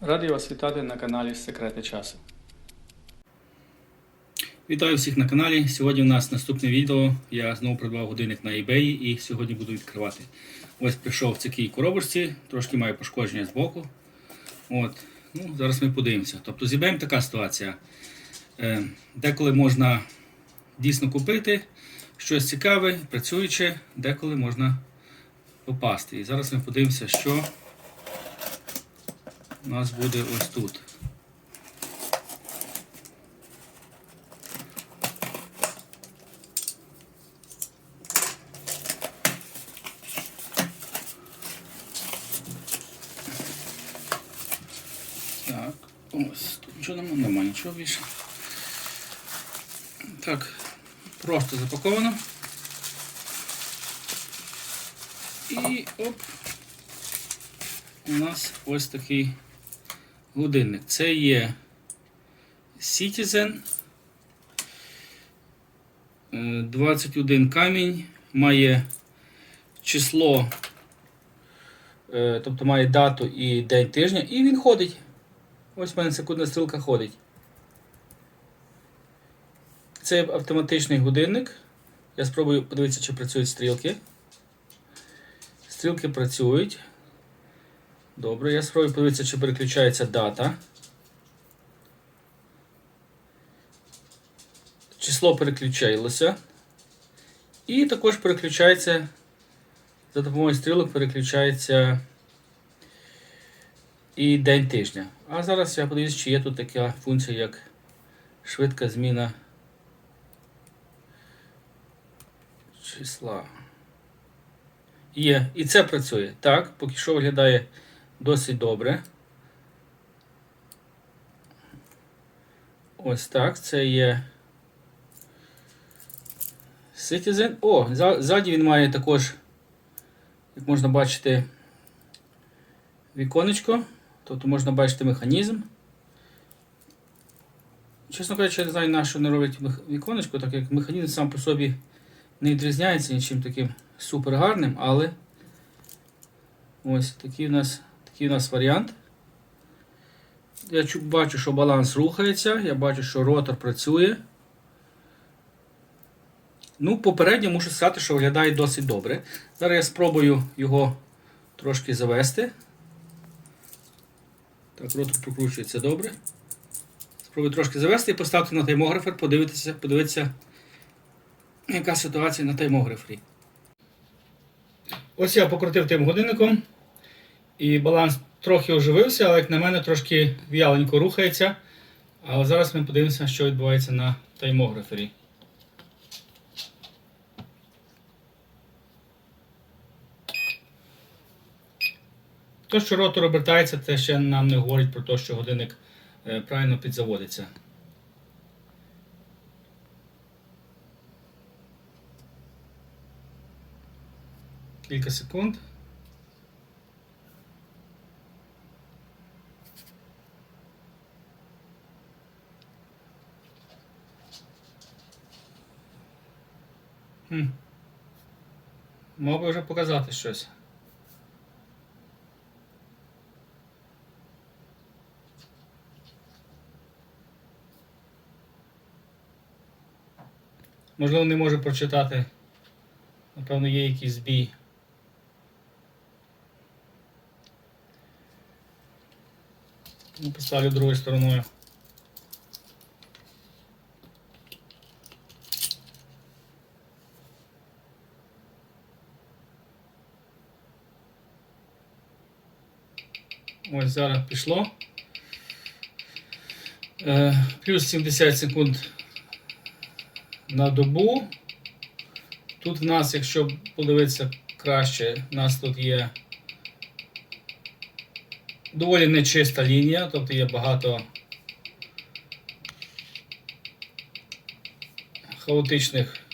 Радий вас вітати на каналі Секрети часу. Вітаю всіх на каналі. Сьогодні у нас наступне відео. Я знову придбав годинник на eBay і сьогодні буду відкривати. Ось прийшов в такій коробочці, трошки має пошкодження з боку. От. Ну, зараз ми подивимося. Тобто з eBay така ситуація. Е, деколи можна дійсно купити щось цікаве, працююче, деколи можна попасти. І зараз ми подивимося, що у нас буде ось тут. Так, ось тут нічого немає, немає нічого більше. Так, просто запаковано. І оп. У нас ось такий годинник. Це є Citizen. Е, 21 камінь, має число, е, тобто має дату і день тижня, і він ходить. Ось в мене секундна стрілка ходить. Це автоматичний годинник. Я спробую подивитися, чи працюють стрілки. Стрілки працюють. Добре, я спробую подивитися, чи переключається дата. Число переключилося. І також переключається, за допомогою стрілок переключається і день тижня. А зараз я подивлюсь, чи є тут така функція, як швидка зміна числа. Є. І це працює. Так, поки що виглядає досить добре. Ось так. Це є Citizen. О, ззаді він має також, як можна бачити, віконечко. Тобто можна бачити механізм. Чесно кажучи, я не знаю, на що не роблять віконечко, так як механізм сам по собі не відрізняється нічим таким супер гарним, але ось такий у нас, такий у нас варіант. Я бачу, що баланс рухається, я бачу, що ротор працює. Ну, попередньо можу сказати, що виглядає досить добре. Зараз я спробую його трошки завести. Так, ротор прокручується добре. Спробую трошки завести і поставити на таймографер, подивитися, подивитися, яка ситуація на таймографері. Ось я покрутив тим годинником, і баланс трохи оживився, але як на мене трошки в'яленько рухається. Але зараз ми подивимося, що відбувається на таймографері. То, що ротор обертається, це ще нам не говорить про те, що годинник е, правильно підзаводиться. Кілька секунд. Хм. Би вже показати щось. Можливо, не можу прочитати. Напевно, є якийсь збій. Ну, поставлю другою стороною. Ось зараз пішло. Е, плюс 70 секунд на добу. Тут в нас, якщо подивитися краще, у нас тут є доволі нечиста лінія, тобто є багато хаотичних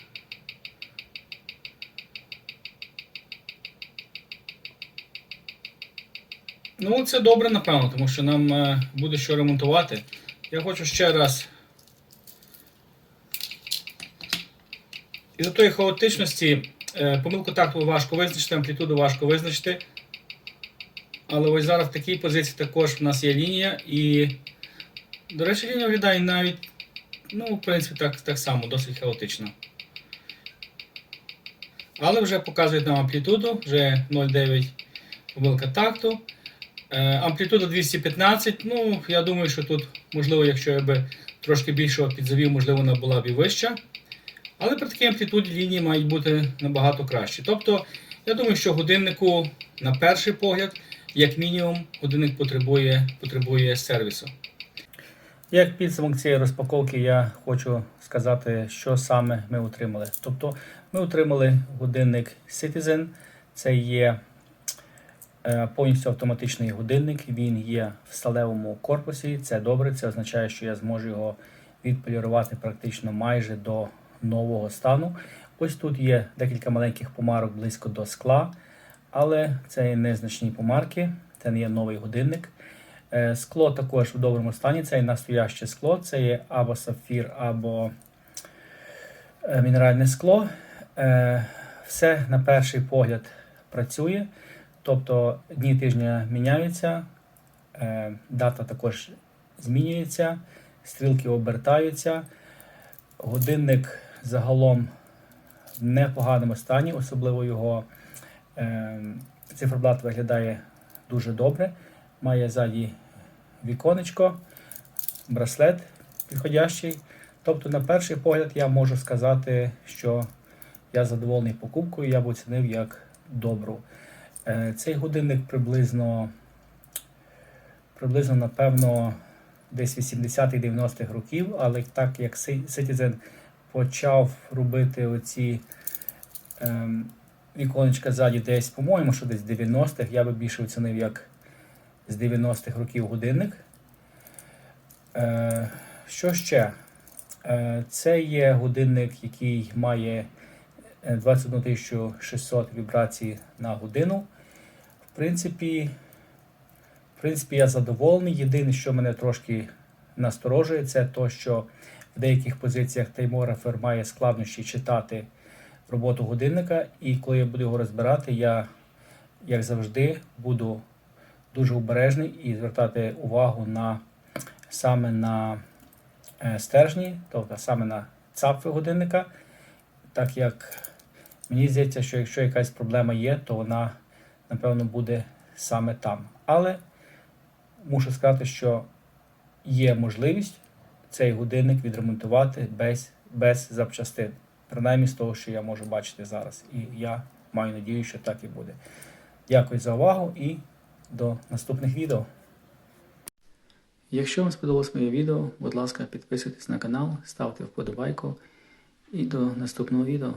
Ну, це добре, напевно, тому що нам е, буде що ремонтувати. Я хочу ще раз. Із-за тої хаотичності е, помилку такту важко визначити, амплітуду важко визначити. Але ось зараз в такій позиції також в нас є лінія і, до речі, лінія виглядає навіть, ну, в принципі, так, так само, досить хаотично. Але вже показують нам амплітуду, вже 0,9 помилка такту. Е, амплітуда 215. Ну, я думаю, що тут, можливо, якщо я би трошки більшого підзавів, можливо, вона була б і вища. Але при такій амплітуді лінії мають бути набагато кращі. Тобто, я думаю, що годиннику, на перший погляд, як мінімум, годинник потребує, потребує сервісу. Як підсумок цієї розпаковки, я хочу сказати, що саме ми отримали. Тобто, ми отримали годинник Citizen. Це є повністю автоматичний годинник. Він є в сталевому корпусі. Це добре. Це означає, що я зможу його відполірувати практично майже до нового стану. Ось тут є декілька маленьких помарок близько до скла, але це незначні помарки. Це не є новий годинник. Е, Скло також в доброму стані. Це є настояще скло, це є або сапфір, або е, мінеральне скло. Е, Все на перший погляд працює. Тобто дні тижня міняються, е, дата також змінюється, стрілки обертаються. Годинник загалом в непоганому стані, особливо його е, циферблат виглядає дуже добре. Має ззаді віконечко, браслет підходящий. Тобто, на перший погляд, я можу сказати, що я задоволений покупкою, я б оцінив як добру. Е, Цей годинник приблизно, приблизно, напевно, десь 80-90-х років, але так як Ci- Citizen почав робити оці ем, віконечка ззаді десь, по-моєму, що десь 90-х, я би більше оцінив як з 90-х років годинник. Е, що ще? Е, це є годинник, який має е, 21 600 вібрацій на годину. В принципі, в принципі, я задоволений. Єдине, що мене трошки насторожує, це то, що в деяких позиціях таймографер має складнощі читати роботу годинника. І коли я буду його розбирати, я, як завжди, буду дуже обережний і звертати увагу на саме на е, стержні, тобто саме на цапфи годинника, так як мені здається, що якщо якась проблема є, то вона, напевно, буде саме там. Але мушу сказати, що є можливість цей годинник відремонтувати без, без запчастин. Принаймні з того, що я можу бачити зараз. І я маю надію, що так і буде. Дякую за увагу і до наступних відео. Якщо вам сподобалось моє відео, будь ласка, підписуйтесь на канал, ставте вподобайку і до наступного відео.